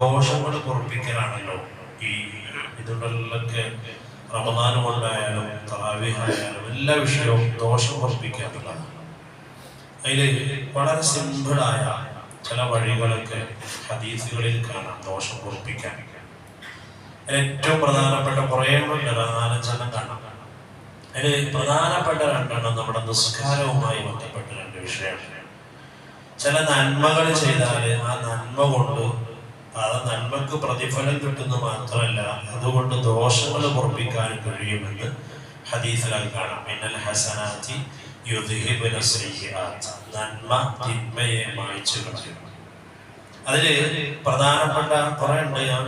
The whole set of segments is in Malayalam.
ദോഷങ്ങൾ പൊറപ്പിക്കലാണല്ലോ ഈ ഇതുകളിലൊക്കെ റമദാൻ കൊണ്ടായാലും തറാവിഹായാലും എല്ലാ വിഷയവും ദോഷം പൊറപ്പിക്കാനുള്ളതാണ് അതിൽ വളരെ സിമ്പിളായ ചില വഴികളൊക്കെ ഹദീസുകളിൽ കാണാം ദോഷം പൊറപ്പിക്കാൻ ഏറ്റവും പ്രധാനപ്പെട്ട കുറേ ഉണ്ട് നാലഞ്ചെണ്ണം കാണാം. അതിൽ പ്രധാനപ്പെട്ട രണ്ടെണ്ണം നമ്മുടെ നിസ്കാരവുമായി ബന്ധപ്പെട്ട രണ്ട് വിഷയമാണ്. ചില നന്മകൾ ചെയ്താൽ ആ നന്മ കൊണ്ട് ആ നന്മക്ക് പ്രതിഫലം കിട്ടുന്നു മാത്രമല്ല അതുകൊണ്ട് ദോഷങ്ങൾ ഉറപ്പിക്കാൻ കഴിയുമെന്ന് ഹദീസിലായി കാണാം. മിന്നൽ ഹസനാത്തി നന്മ തിന്മയെ മായ്ച്ചു കളയും അതിൽ പ്രധാനപ്പെട്ട കുറെ ഉണ്ട്. ഞാൻ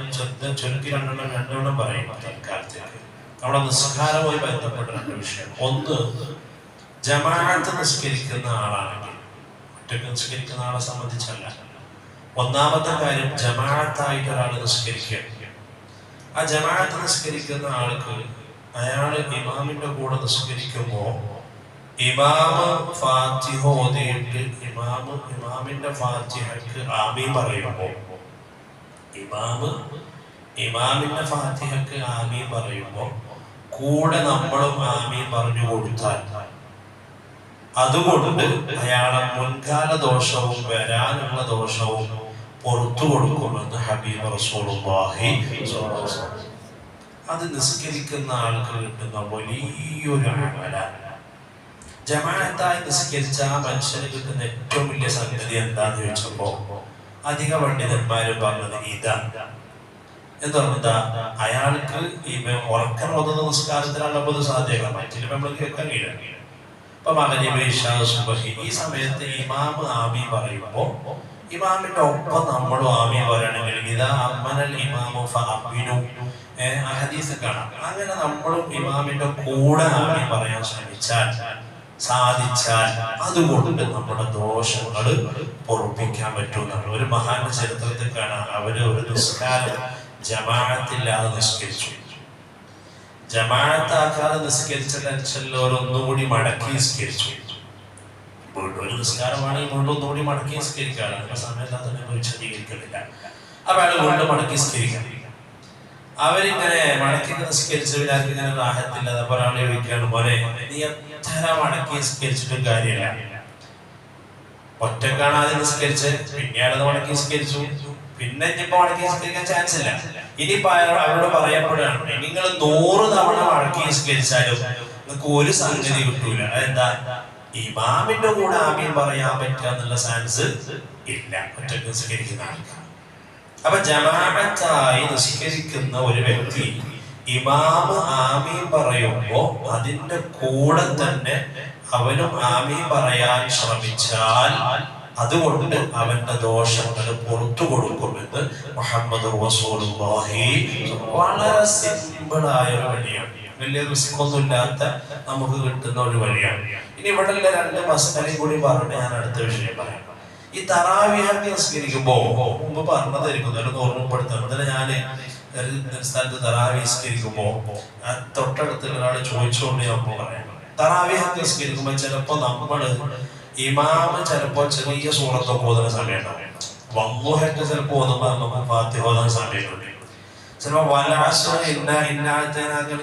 ചുരുക്കി രണ്ടെണ്ണം രണ്ടെണ്ണം പറയും തൽക്കാലത്തേക്ക്. നമ്മുടെ നിസ്കാരവുമായി ബന്ധപ്പെട്ട രണ്ട് വിഷയം. ഒന്ന് ജമാഅത്ത് നിസ്കരിക്കുന്ന ആളാണെങ്കിൽ ഒറ്റയ്ക്ക് നിസ്കരിക്കുന്ന ആളെ സംബന്ധിച്ചല്ല. ഒന്നാമത്തെ കാര്യം ജമാഅത്തായിട്ട് ഒരാൾ നിസ്കരിക്കുക. ആ ജമാഅത്ത് നിസ്കരിക്കുന്ന ആൾക്ക് അയാൾ ഇമാമിന്റെ കൂടെ നിസ്കരിക്കുമ്പോ ഇമാമ് ഫാത്തിഹ ഓതിയിട്ട് ഇമാമ് ഇമാമിന്റെ ഫാത്തിഹക്ക് ആമീൻ പറയുമ്പോ ഇമാമ് ഇമാമിന്റെ ഫാത്തിഹക്ക് ആമീൻ പറയുമ്പോൾ കൂടെ നമ്മളും ആമീൻ പറഞ്ഞു കൊടുത്താൽ അതുകൊണ്ട് അയാളെ മുൻകാല ദോഷവും വരാനുള്ള ദോഷവും പുറത്തു കൊടുക്കുമെന്ന് ഹബീബ് റസൂലുള്ളാഹി. അത് നിസ്കരിക്കുന്ന ആൾക്ക് കിട്ടുന്ന വലിയൊരു അമല. ജമാഅത്തായി നിസ്കരിച്ച ആ മനുഷ്യന് കിട്ടുന്ന ഏറ്റവും വലിയ സംഗതി എന്താന്ന് ചോദിച്ചപ്പോ അധിക പണ്ഡിതന്മാര് പറഞ്ഞത് ഇതാ. എന്താ എന്താ അയാൾക്ക് ഈ ഉറക്കം ഒതുന്ന നിസ്കാരത്തിലുള്ള സാധ്യത മറ്റിലും നമ്മൾ കേൾക്കാൻ കഴിയില്ല. ഇപ്പൊ സുബഹി ഈ സമയത്ത് ഇമാമ് ആമി പറയുമ്പോ ഇമാമിന്റെ ഒപ്പം നമ്മളും ആമീൻ പറയണമെങ്കിൽ അമ്മനൽ ഇമാമു കാണാം. അങ്ങനെ നമ്മളും ഇമാമിന്റെ കൂടെ ആമി പറയാൻ ശ്രമിച്ചാൽ സാധിച്ചാൽ അതുകൊണ്ട് നമ്മുടെ ദോഷങ്ങൾ പൊറപ്പിക്കാൻ പറ്റുമെന്നാണ്. ഒരു മഹാന്റെ ചരിത്രത്തിൽ കാണാം. അവർ ഒരു നിസ്കാരം ജമാഅത്തില്ലാതെ നിസ്കരിച്ചു. ജമാഅത്താക്കാതെ നിസ്കരിച്ചതനുസരിച്ചുള്ളവർ ഒന്നുകൂടി മടക്കി നിസ്കരിച്ചു. വീണ്ടും ഒരു നിസ്കാരമാണെങ്കിൽ വീണ്ടും ഒന്നുകൂടി മടക്കി നിസ്കരിക്കുകയാണ്. ആ സമയത്ത് തന്നെ വിശദീകരിക്കുന്നില്ല അപ്പൊ അയാൾ വീണ്ടും മടക്കി നിസ്കരിക്കാം അവരിങ്ങനെ മടക്കി നിസ്കരിച്ചവരാർക്ക് ഇങ്ങനെ റാഹത്തില്ല. അപ്പൊ ഒരാളെ പോലെ നീ എത്ര മടക്കി നിസ്കരിച്ചിട്ടും കാര്യമില്ല. ഒറ്റക്കാണ് ആദ്യം നിസ്കരിച്ച് പിന്നീട് അത് മടക്കി നിസ്കരിച്ചു. പിന്നെ ഇനിയിപ്പോ മടക്കി നിസ്കരിക്കാൻ ചാൻസ് ഇല്ല. ഇനിയിപ്പോ അവരോട് പറയപ്പെടുകയാണ് നിങ്ങൾ നൂറ് തവണ മടക്കി നിസ്കരിച്ചാലും നിങ്ങൾക്ക് ഒരു സംഗതി കിട്ടൂല. അതെന്താ? ഇമാമിന്റെ കൂടെ ആമീൻ പറയാൻ പറ്റുക എന്നുള്ള ചാൻസ് ഇല്ല. ഒറ്റയ്ക്ക് നിസ്കരിക്കുന്ന ആൾക്കാർ. അപ്പൊ ജമാഅത്തായി നിസ്കരിക്കുന്ന ഒരു വ്യക്തി ഇമാമ് ആമീൻ പറയുമ്പോ അതിന്റെ കൂടെ തന്നെ അവനും ആമീൻ പറയാൻ ശ്രമിച്ചാൽ അതുകൊണ്ട് അവന്റെ ദോഷങ്ങൾ പുറത്തു കൊടുക്കുമെന്ന് മുഹമ്മദ് വളരെ സിമ്പിളായ ഒരു വഴിയാണ്. വലിയ റിസ്ക് ഒന്നുമില്ലാത്ത നമുക്ക് കിട്ടുന്ന ഒരു വഴിയാണ്. ഇനി ഇവിടെ ഉള്ള രണ്ട് മസലയും കൂടി പറഞ്ഞ് ഞാൻ അടുത്ത വിഷയം പറയാം. ഈ തറാവിഹത്ത് നിസ്കരിക്കുമ്പോ മുമ്പ് പറഞ്ഞതായിരിക്കും നല്ല ഓർമ്മപ്പെടുത്തണം ഞാൻ സ്ഥലത്ത് തറാവി നിസ്കരിക്കുമ്പോ ഞാൻ ഒരാൾ ചോദിച്ചുകൊണ്ട് ഞാൻ പറയാം. തറാവിഹത്ത് നിസ്കരിക്കുമ്പോ ചിലപ്പോ നമ്മൾ ഇമാമ ചിലപ്പോ ചെറിയ സൂറത്തൊക്കെ ഓതുന്ന സമയത്താണ് വല്ലുഹൊക്കെ ചിലപ്പോ ഓതുമ്പോ നമുക്ക് ഫാത്തിഹ ഓതുന്ന സമയമുണ്ട് ചിലപ്പോ വലാശ ഇന്ന ഇന്നാഴ്ച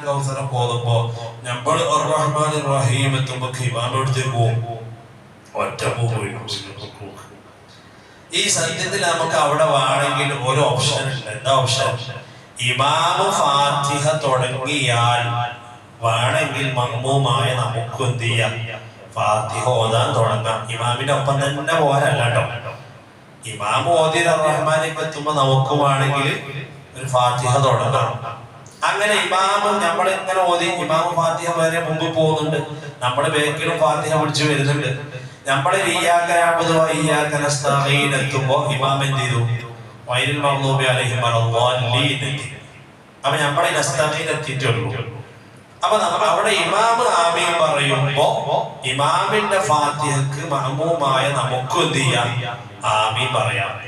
കൗസരം ഓതുമ്പോ നമ്മൾ റഹ്മാൻ റഹീം എത്തുമ്പോ ഇമാം എടുത്തേക്ക് പോകും ഒറ്റ പോയി. ഈ സത്യത്തിൽ നമുക്ക് അവിടെ വേണമെങ്കിൽ ഒരു ഓപ്ഷൻ ഉണ്ട്. എന്താ ഓപ്ഷൻ ഇമാമു ഫാത്തിഹ തുടങ്ങിയാൽ വേണമെങ്കിൽ മമ്മൂമായ നമുക്ക് എന്ത് ചെയ്യാം? ഫാത്തിഹ ഓതാൻ തുടങ്ങാം. ഇമാമിന്റെ ഒപ്പം തന്നെ പോരല്ല കേട്ടോ. ഇമാം ഓതി റഹ്മാനെ പറ്റുമ്പോ നമുക്ക് വേണമെങ്കിൽ ഒരു ഫാത്തിഹ തുടങ്ങണം. അങ്ങനെ ഇമാമ് നമ്മൾ ഇങ്ങനെ ഓതി ഇമാമ് ഫാത്തിഹ വരെ മുമ്പ് പോകുന്നുണ്ട്. നമ്മുടെ ബാക്കിലും ഫാത്തിഹ പിടിച്ചു വരുന്നുണ്ട്. നമ്മുടെ എത്തുമ്പോ ഇമാം എന്ത് ചെയ്തു? അപ്പൊ നമ്മളെ എത്തിയിട്ടുള്ളൂ. അപ്പൊ നമ്മൾ അവിടെ ഇമാമ് ആമീൻ പറയുമ്പോ ഇമാമിന്റെ ഫാത്തിഹക്ക് മഹമൂമായ നമുക്ക് എന്ത് ചെയ്യാം? ആമീൻ പറയാം.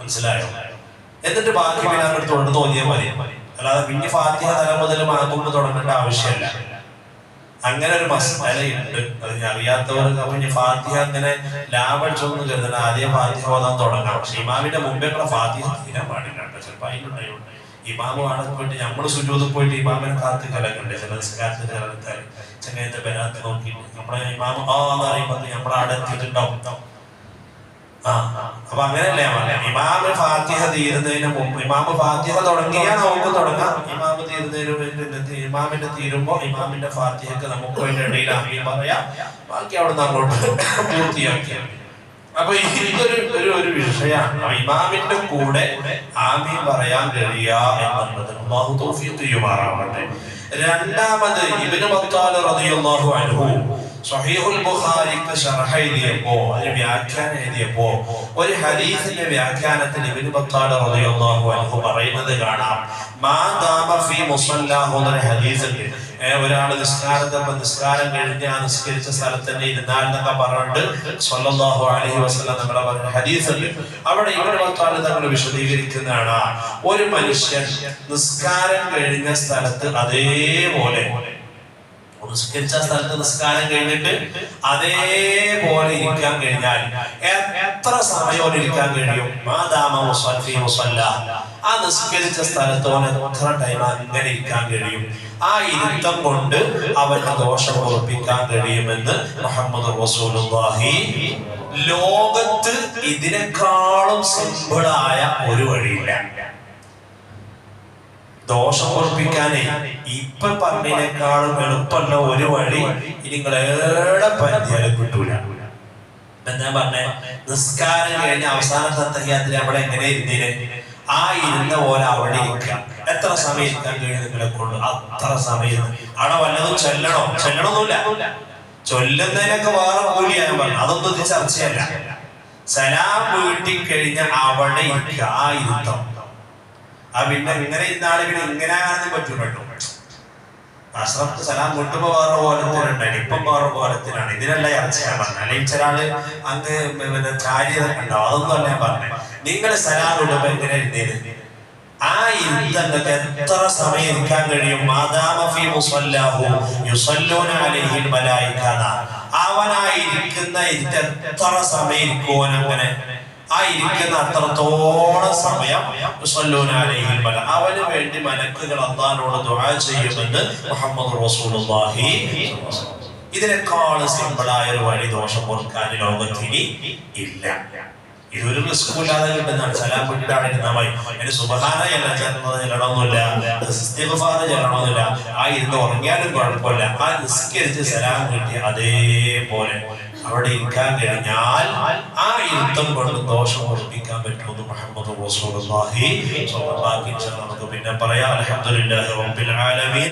മനസ്സിലായോ? എന്നിട്ട് ബാക്കി പിന്നെ അങ്ങോട്ട് തുടർന്ന് തോന്നിയാൽ മതി. അല്ലാതെ പിന്നെ ഫാത്തിഹ തല മുതൽ മഹമൂന്ന് തുടങ്ങേണ്ട ആവശ്യമില്ല. അങ്ങനെ ഒരു മസ്മലയുണ്ട് അറിയാത്തവർക്ക് ഇനി ഫാത്തിഹ അങ്ങനെ ലാഭടിച്ചൊന്നും കരുതണം ആദ്യം ഫാത്തിഹ ഓതാൻ തുടങ്ങാം പക്ഷെ ഇമാമിന്റെ മുമ്പേ കൂടെ ഫാത്തിഹ തീരാൻ പാടില്ല ചിലപ്പോൾ അതിലുണ്ടായോ ഇമാമ് അവിടെ പോയിട്ട് നമ്മൾ സുജൂത് പോയിട്ട് ഇമാമിനെ കാത്ത് കലക്കണ്ടേ ചില നിസ്കാരത്തിന് കലക്കാൻ ചെങ്ങനത്തെ പെരാത്ത് നോക്കി നമ്മളെ ഇമാമ ആ എന്ന് പറയുമ്പോൾ നമ്മളെ അവിടെ എത്തിയിട്ടുണ്ടാവും. ആ അപ്പൊ അങ്ങനെയല്ലേ ഇമാമ് ഫാത്തിഹ തീരുന്നതിന് മുമ്പ് ഇമാമ് ഫാത്തിഹ തുടങ്ങിയാൽ നമുക്ക് തുടങ്ങാം. ഇമാമ് തീരുന്നതിന് ഇമാമിന്റെ തീരുമ്പോ ഇമാമിന്റെ ഫാത്തിഹക്ക് നമുക്ക് അതിന്റെ ഇടയിൽ ആമീൻ പറയാം. ബാക്കി അവിടെ നിന്ന് അങ്ങോട്ട് പൂർത്തിയാക്കിയാൽ അപ്പൊ ഇതൊരു ഒരു ഒരു വിഷയമാണ്. ഇമാമിന്റെ കൂടെ ആമീൻ പറയാൻ കഴിയുക എന്നുള്ളത് അള്ളാഹു തൗഫീഖ് ചെയ്യുമാറാവട്ടെ രണ്ടാമത് ഇബ്നു ബത്താൽ റളിയല്ലാഹു അൻഹു സ്വഹീഹുൽ ബുഖാരിക്ക് ശർഹ എഴുതിയപ്പോ അതിന് വ്യാഖ്യാനം എഴുതിയപ്പോ ഒരു ഹദീസിന്റെ വ്യാഖ്യാനത്തിൽ ഇബ്നു ബത്താൽ റളിയല്ലാഹു അൻഹു പറയുന്നത് കാണാം. മാ ദാമ ഫീ മുസല്ലാഹു എന്ന ഹദീസിൽ ഏ, ഒരാൾ നിസ്കാരത്തെ നിസ്കാരം കഴിഞ്ഞ് ആ നിസ്കരിച്ച സ്ഥലത്ത് തന്നെ ഇരുന്നാൽ എന്നൊക്കെ പറഞ്ഞിട്ട് സ്വല്ലല്ലാഹു അലൈഹി വസല്ലം നമ്മളെ പറഞ്ഞ ഹദീസുണ്ട്. അവിടെ ഇബ്നു ബത്താൽ തങ്ങൾ വിശദീകരിക്കുന്നതാണ്. ഒരു മനുഷ്യൻ നിസ്കാരം കഴിഞ്ഞ സ്ഥലത്ത് അതേപോലെ നിസ്കരിച്ച സ്ഥലത്ത് നിസ്കാരം കഴിഞ്ഞിട്ട് അതേപോലെ ഇരിക്കാൻ കഴിഞ്ഞാൽ എത്ര സമയം ഇരിക്കാൻ കഴിയും? മാതാമ മുസല്ല ആ നിസ്കരിച്ച സ്ഥലത്തോനെ ഓന് എത്ര ടൈം അങ്ങനെ ഇരിക്കാൻ കഴിയും? ആ ഇരുത്തം കൊണ്ട് അവന്റെ ദോഷം ഉറപ്പിക്കാൻ കഴിയുമെന്ന് മുഹമ്മദ് റസൂലുള്ളാഹി ലോകത്ത് ഇതിനേക്കാളും സിമ്പിളായ ഒരു വഴിയില്ല. ദോഷം ഉറപ്പിക്കാനേ ഇപ്പൊ പറഞ്ഞതിനേക്കാളും എളുപ്പമുള്ള ഒരു വഴി നിങ്ങൾ ഏടെ പറ്റിയാലും കിട്ടൂല. ഞാൻ പറഞ്ഞേ നിസ്കാരം കഴിഞ്ഞ അവസാനത്തെ തയ്യാത്തിൽ അവിടെ എങ്ങനെ ഇരുന്നിന്? ആ ഇരുന്ന പോലെ അവിടെ ഇരിക്കാം എത്ര സമയം ഇരിക്കാൻ കഴിഞ്ഞു നിങ്ങളെ കൊണ്ട്? അത്ര സമയം. അവിടെ വല്ലതും ചൊല്ലണോ? ചൊല്ലണമൊന്നുമില്ല ചൊല്ലുന്നതിനൊക്കെ വേറെ ഞാൻ പറഞ്ഞു. അതൊന്നും ഇത് ചർച്ചയല്ല. സലാം വീട്ടിൽ കഴിഞ്ഞ അവിടെ ഇരിക്കുക. ആ ഇരുത്തം. ആ പിന്നെ ഇങ്ങനെ ഇരുന്നാൾ പിന്നെ ഇങ്ങനെ ആണെന്ന് കേട്ടോ. അസ്രഫ് സലാം കൊണ്ടുപോ വേറെ കോലത്തിലുണ്ടായി ഇപ്പം വേറെ കോലത്തിലാണ്. ഇതിനല്ല ചർച്ചയാണ് പറഞ്ഞത്. അല്ലെങ്കിൽ ചില ആൾ അങ്ങ് പിന്നെ ചാരിയത ഉണ്ടാവും അതൊന്നും അല്ല ഞാൻ പറഞ്ഞത്. നിങ്ങൾ സലാം ഇടുമ്പോ എങ്ങനെ ഇരുന്നേര് ആ ഇരുത്തങ്ങൾക്ക് എത്ര സമയം ഇരിക്കാൻ കഴിയും? മാതാമ ഫീ മുസല്ലാഹു യുസല്ലൂന അവനായിരിക്കുന്ന എത്ര സമയം ഇരിക്കുവാൻ അങ്ങനെ ആ ഇരിക്കുന്ന അത്രത്തോളം സമയം അവന് വേണ്ടി മലക്കുകൾ അള്ളാഹിനോട് ദുആ ചെയ്യുമെന്ന് മുഹമ്മദ് റസൂലുള്ളാഹി ഇതിനേക്കാൾ സിമ്പിളായ ഒരു വഴി ദോഷം ഓർക്കാൻ ലോകത്തിന് ഇല്ല. ഇതൊരു റിസ്ക് ഇല്ലാതെ കിട്ടുന്നതാണ്. സലാം വീട്ടിട്ട് അവിടെ ചേർന്നത് സുബഹാന ചെല്ലണമെന്നില്ല ഇസ്തിഗ്ഫാർ ചെല്ലണമെന്നില്ല ആ ഇരുന്ന് ഉറങ്ങിയാലും കുഴപ്പമില്ല. ആ നിസ്കരിച്ച് സലാം കിട്ടി അതേപോലെ. അവിടെ ഇരിക്കാൻ കഴിഞ്ഞാൽ ആ യുദ്ധം കൊണ്ട് ദോഷം ഉറപ്പിക്കാൻ പറ്റുമെന്ന് മുഹമ്മദ് റസൂലുള്ളാഹി സ്വല്ലല്ലാഹി പിന്നെ പറയാം. അൽഹംദുലില്ലാഹി റബ്ബിൽ ആലമീൻ.